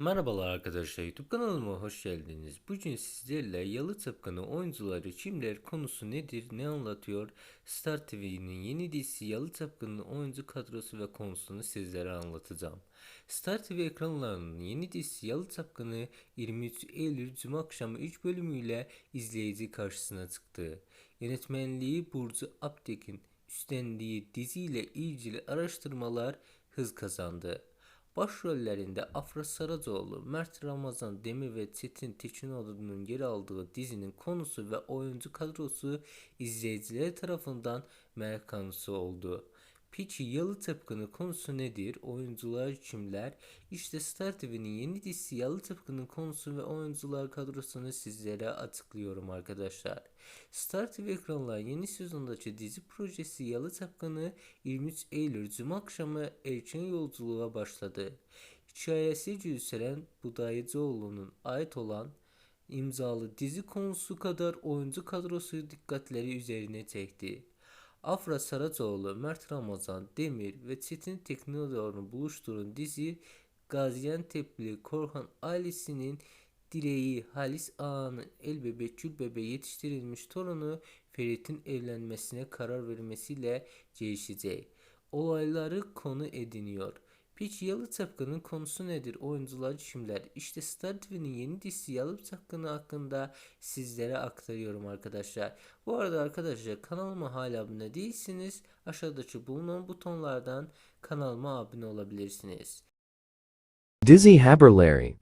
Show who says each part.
Speaker 1: Merhabalar arkadaşlar YouTube kanalıma hoş geldiniz. Bugün sizlerle Yalı Tıpkı'nın oyuncuları kimler konusu nedir ne anlatıyor Star TV'nin yeni dizisi Yalı Tıpkı'nın oyuncu kadrosu ve konusunu sizlere anlatacağım. Star TV ekranlarının yeni dizisi Yalı Tıpkı'nı 23 Eylül Cuma akşamı 3 bölümüyle izleyici karşısına çıktı. Yönetmenliği Burcu Aptek'in üstlendiği diziyle ilgili araştırmalar hız kazandı. Başrollerinde Afra Saracoğlu, Mert Ramazan Demir ve Çetin Tekinoğlu'nun yer aldığı dizinin konusu ve oyuncu kadrosu izleyiciler tarafından merak oldu. Peki Yalı Tıpkı'nın konusu nedir? Oyuncular kimler? İşte Star TV'nin yeni dizisi Yalı Tıpkı'nın konusu ve oyuncular kadrosunu sizlere açıklıyorum arkadaşlar. Star TV ekranlar yeni sezondaki dizi projesi Yalı Tıpkı'nı 23 Eylül Cuma akşamı erken yolculuğa başladı. Hikayesi Gülseren Budayıcıoğlu'nun ait olan imzalı dizi konusu kadar oyuncu kadrosu dikkatleri üzerine çekti. Afra Saracoğlu, Mert Ramazan, Demir ve Çetin Tekinoğlu'nun buluştuğu dizi Gaziantep'li Korhan ailesinin dileği Halis Ağa'nın el bebek gül bebeği yetiştirilmiş torunu Ferit'in evlenmesine karar vermesiyle gelişecek. Olayları konu ediniyor. Peki Yalı Çapkın'ın konusu nedir? Oyuncular kimler? İşte Star TV'nin yeni dizisi Yalı Çapkını hakkında sizlere aktarıyorum arkadaşlar. Bu arada arkadaşlar kanalıma hala abone değilsiniz. Aşağıdaki bulunan butonlardan kanalıma abone olabilirsiniz.
Speaker 2: Dizzy Haberlary